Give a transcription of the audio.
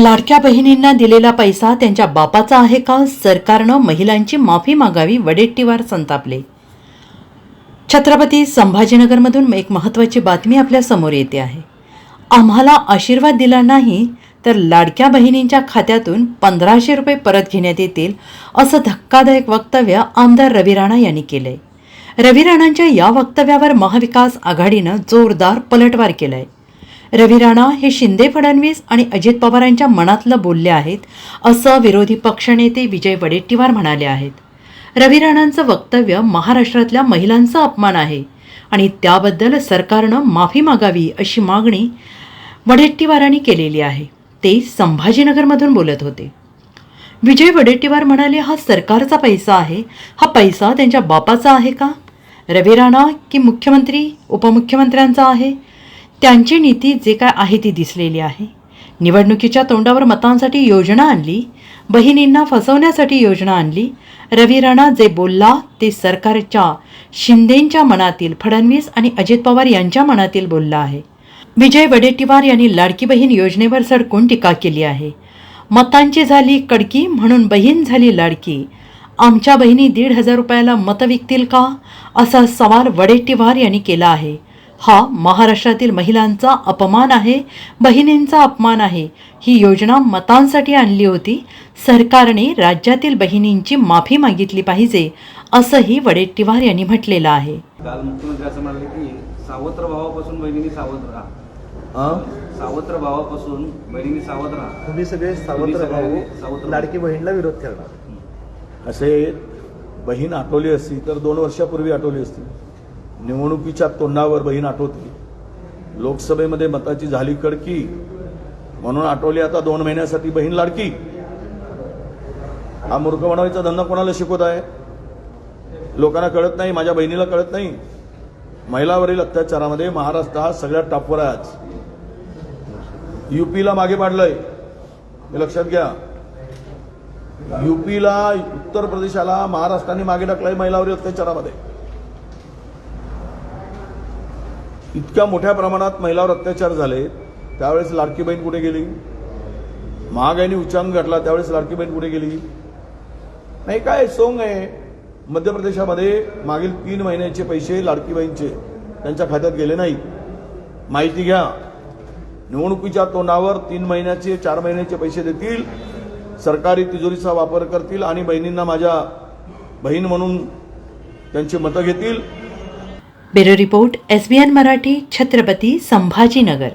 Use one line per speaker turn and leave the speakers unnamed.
लाडक्या बहिणींना दिलेला पैसा त्यांच्या बापाचा आहे का? सरकारनं महिलांची माफी मागावी वडेट्टीवार संतापले. छत्रपती संभाजीनगरमधून एक महत्त्वाची बातमी आपल्यासमोर येते आहे. आम्हाला आशीर्वाद दिला नाही तर लाडक्या बहिणींच्या खात्यातून पंधराशे रुपये परत घेण्यात येतील असं धक्कादायक वक्तव्य आमदार रवी राणा यांनी केलंय. रवी राणांच्या या वक्तव्यावर महाविकास आघाडीनं जोरदार पलटवार केलाय. रवी राणा हे शिंदे फडणवीस आणि अजित पवारांच्या मनातलं बोलले आहेत असं विरोधी पक्षनेते विजय वडेट्टीवार म्हणाले आहेत. रवी राणांचं वक्तव्य महाराष्ट्रातल्या महिलांचा अपमान आहे आणि त्याबद्दल सरकारनं माफी मागावी अशी मागणी वडेट्टीवारांनी केलेली आहे ते संभाजीनगरमधून बोलत होते. विजय वडेट्टीवार म्हणाले हा सरकारचा पैसा आहे हा पैसा त्यांच्या बापाचा आहे का? रवी राणा की मुख्यमंत्री उपमुख्यमंत्र्यांचा आहे? त्यांची नीती जे काय आहे ती दिसलेली आहे. निवडणुकीच्या तोंडावर मतांसाठी योजना आणली बहिणींना फसवण्यासाठी योजना आणली रवी राणा जे बोलला ते सरकारच्या शिंदेंच्या मनातील फडणवीस आणि अजित पवार यांच्या मनातील बोलला आहे. विजय वडेट्टीवार यांनी लाडकी बहीण योजनेवर सडकून टीका केली आहे. मतांची झाली कडकी म्हणून बहीण झाली लाडकी. आमच्या बहिणी दीड हजार रुपयाला मतं विकतील का? असा सवाल वडेट्टीवार यांनी केला आहे. हा महाराष्ट्रातील महिलांचा अपमान आहे बहिणींचा अपमान आहे. ही योजना मतांसाठी आणली होती. सरकारने राज्यातील बहिणींची माफी मागितली पाहिजे असंही वडेट्टीवार यांनी म्हटलेलं आहे.
काल मुख्यमंत्री असं म्हणाले की सावत्र भावापासून बहिणींनी सावध राहा.
हा?
सावत्र भावापासून बहिणींनी सावध राहा.
तुम्ही सगळे सावत्र भाऊ
सावत्र
लाडकी बहीणला विरोध करणार.
असे बहीण आठवली असती तर दोन वर्षापूर्वी आठवली असती. निवडणुकीच्या तोंडावर बहीण आठवते. लोकसभेमध्ये मताची झाली कडकी. म्हणून आठवली आता दोन महिन्यासाठी बहीण लाडकी. हा मूर्ख बनवायचा धंदा कोणाला शिकवत आहे? लोकांना कळत नाही माझ्या बहिणीला कळत नाही. महिलावरील अत्याचारामध्ये महाराष्ट्र हा सगळ्यात टॉपवर आहे आज. युपीला मागे पाडलंय. हे लक्षात घ्या. युपीला उत्तर प्रदेशाला महाराष्ट्राने मागे टाकलंय महिलावरील अत्याचारामध्ये. इतक्या मोठ्या प्रमाणात महिलावर अत्याचार झाले त्यावेळेस लाडकी बहीण कुठे गेली? महागाईने उच्चांक घातला त्यावेळेस लाडकी बहीण कुठे गेली? नाही काय सोंग आहे? मध्य प्रदेशामध्ये मागील तीन महिन्याचे पैसे लाडकी बहीणचे त्यांच्या खात्यात गेले नाही. माहिती घ्या. निवडणुकीच्या तोंडावर तीन महिन्याचे चार महिन्याचे पैसे देतील सरकारी तिजोरीचा वापर करतील आणि बहिणींना माझ्या बहीण म्हणून त्यांची मतं घेतील.
Bureau report S B N Marathi Chhatrapati Sambhajinagar.